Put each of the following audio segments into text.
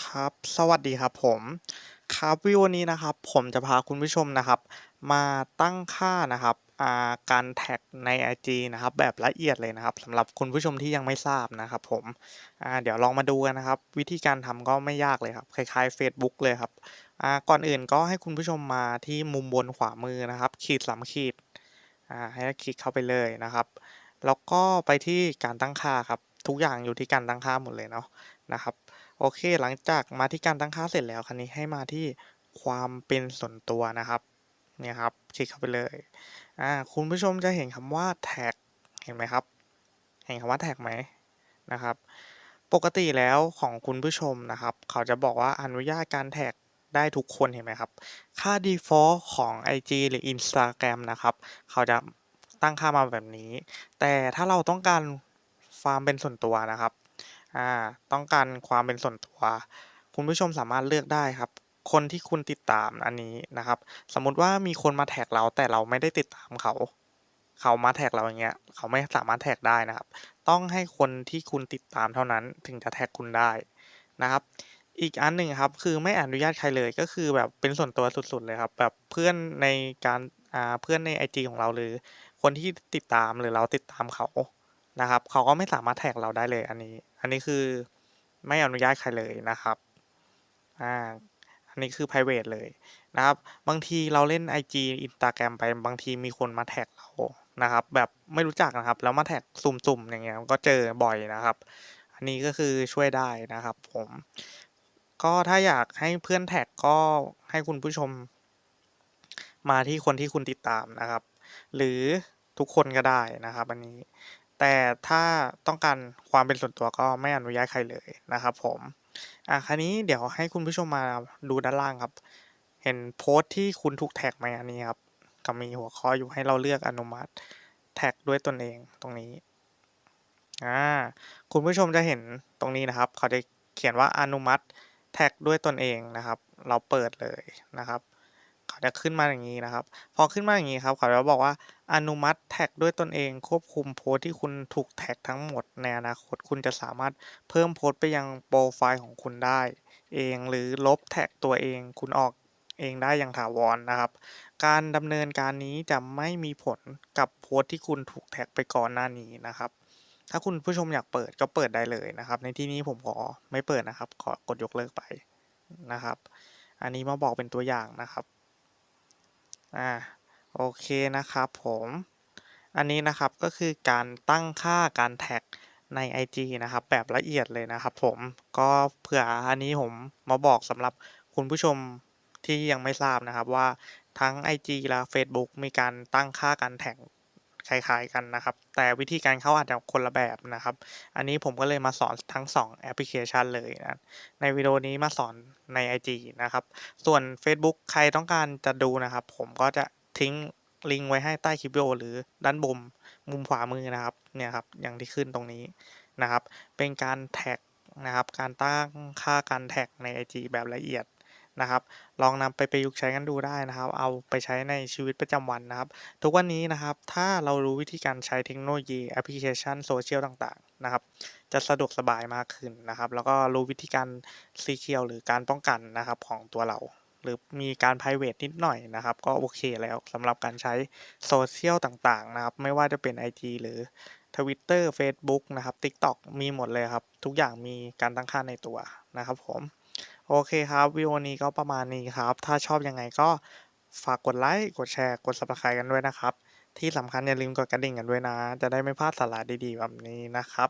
ครับ สวัสดีครับผม ครับวิดีโอนี้นะครับ ผมจะพาคุณผู้ชมนะครับ มาตั้งค่านะครับอ่าการแท็กใน IG นะครับ แบบละเอียดเลยนะครับสำหรับคุณผู้ชมที่ยังไม่ทราบนะครับผมอ่าเดี๋ยวลองมาดูกันนะครับ วิธีการทำก็ไม่ยากเลยครับ คล้ายๆ Facebook เลยครับอ่าก่อนอื่นก็ให้คุณผู้ชมมาที่มุมบนขวามือนะครับ ขีดสามขีดอ่าให้คลิกเข้าไปเลยนะครับ แล้วก็ไปที่การตั้งค่าครับ ทุกอย่างอยู่ที่การตั้งค่าหมดเลยเนาะนะครับ โอเค หลังจากมาที่การตั้งค่าเสร็จแล้วคราวนี้ให้มาที่ความเป็นส่วนตัวนะครับเนี่ยครับคลิกเข้าไปเลยอ่าคุณผู้ชมจะเห็นคำว่าแท็กเห็นไหมครับ เห็นคำว่าแท็กไหมนะครับ ปกติแล้วของคุณผู้ชมนะครับ เขาจะบอกว่าอนุญาตการแท็กได้ทุกคนเห็นไหมครับ ค่า default ของ IG หรือ Instagram นะครับ เขาจะตั้งค่ามาแบบนี้ แต่ถ้าเราต้องการความเป็นส่วนตัวนะครับ อ่า ต้องการความเป็นส่วนตัว คุณผู้ชมสามารถเลือกได้ครับ คนที่คุณติดตามอันนี้นะครับ สมมุติว่ามีคนมาแท็กเราแต่เราไม่ได้ติดตามเขา เขามาแท็กเราอย่างเงี้ย เขาไม่สามารถแท็กได้นะครับ ต้องให้คนที่คุณติดตามเท่านั้นถึงจะแท็กคุณได้นะครับ อีกอันหนึ่งครับ คือไม่อนุญาตใครเลยก็คือแบบเป็นส่วนตัวสุดๆเลยครับ แบบเพื่อนในการอ่าเพื่อนใน IG ของเราหรือ คนที่ติดตามหรือเราติดตามเขา นะครับเขาก็ไม่สามารถแท็กเราได้เลยอันนี้ อันนี้คือไม่อนุญาตใครเลยนะครับอ่าอันนี้คือ private เลยนะครับ บางทีเราเล่น IG Instagram ไปบางทีมีคนมาแท็กเรานะครับ แบบไม่รู้จักนะครับ แล้วมาแท็กสุ่มๆอย่างเงี้ยก็เจอบ่อยนะครับ อันนี้ก็คือช่วยได้นะครับ ผม ก็ถ้าอยากให้เพื่อนแท็กก็ให้คุณผู้ชม มาที่คนที่คุณติดตามนะครับ หรือทุกคนก็ได้นะครับ อันนี้ แต่ถ้าต้องการความเป็นส่วนตัวก็ไม่อนุญาตใครเลยนะครับผมอะคราวนี้เดี๋ยวให้คุณผู้ชมมาดูด้านล่างครับ เห็นโพสต์ที่คุณถูกแท็กไหมอันนี้ครับก็มีหัวข้ออยู่ให้เราเลือกอนุมัติแท็กด้วยตนเองตรงนี้อ่าคุณผู้ชมจะเห็นตรงนี้นะครับ เขาจะเขียนว่าอนุมัติแท็กด้วยตนเองนะครับ เราเปิดเลยนะครับ จะขึ้นมาอย่างนี้นะครับ พอขึ้นมาอย่างนี้ครับเขาจะบอกว่าอนุมัติแท็กด้วยตนเองควบคุมโพสต์ที่คุณถูกแท็กทั้งหมดในอนาคตคุณจะสามารถเพิ่มโพสต์ไปยังโปรไฟล์ของคุณได้ เองหรือลบแท็กตัวเองคุณออกเองได้อย่างถาวรนะครับ การดำเนินการนี้จะไม่มีผลกับโพสต์ที่คุณถูกแท็กไปก่อนหน้านี้นะครับ ถ้าคุณผู้ชมอยากเปิดก็เปิดได้เลยนะครับ ในที่นี้ผมขอไม่เปิดนะครับ ขอกดยกเลิกไปนะครับ อันนี้มาบอกเป็นตัวอย่างนะครับ อ่าโอเคนะครับผมอันนี้นะครับก็คือการตั้งค่าการแท็กใน IG นะครับแบบละเอียดเลยนะครับผมก็เผื่ออันนี้ผมมาบอกสำหรับคุณผู้ชมที่ยังไม่ทราบนะครับว่าทั้ง IG และ Facebook มีการตั้งค่าการแท็ก คล้ายๆกันนะครับ แต่วิธีการเข้าอาจจะคนละแบบนะครับ อันนี้ผมก็เลยมาสอนทั้ง 2 แอปพลิเคชันเลยนะ ในวิดีโอนี้มาสอนใน IG นะครับ ส่วน Facebook ใครต้องการจะดูนะครับ ผมก็จะทิ้งลิงก์ไว้ให้ใต้คลิปวิดีโอหรือด้านบนมุมขวามือนะครับ เนี่ยครับ อย่างที่ขึ้นตรงนี้นะครับ เป็นการแท็กนะครับ การตั้งค่าการแท็กใน IG แบบละเอียด นะครับ ลองนำไปประยุกต์ใช้กันดูได้นะครับ เอาไปใช้ในชีวิตประจำวันนะครับ ทุกวันนี้นะครับ ถ้าเรารู้วิธีการใช้เทคโนโลยีแอปพลิเคชันโซเชียลต่างๆนะครับ จะสะดวกสบายมากขึ้นนะครับ แล้วก็รู้วิธีการซีเคียวหรือการป้องกันนะครับของตัวเรา หรือมีการ private นิดหน่อยนะครับ ก็โอเคแล้วสำหรับการใช้โซเชียลต่างๆนะครับ ไม่ว่าจะเป็น IG หรือ Twitter Facebook นะครับ TikTok มีหมดเลยครับ ทุกอย่างมีการตั้งค่าในตัวนะครับผม โอเคครับ วิดีโอนี้ก็ประมาณนี้ครับ ถ้าชอบยังไงก็ฝากกดไลค์ กดแชร์ กด subscribe กันด้วยนะครับ ที่สำคัญอย่าลืมกดกระดิ่งกันด้วยนะ จะได้ไม่พลาดสาระดีๆแบบนี้นะครับ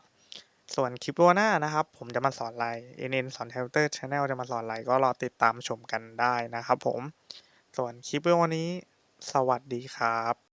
ส่วนคลิปวิดีโอหน้านะครับ ผมจะมาสอนอะไร NN สอน Tutor Channel จะมาสอนอะไรก็รอติดตามชมกันได้นะครับผม ส่วนคลิปวิดีโอนี้ สวัสดีครับ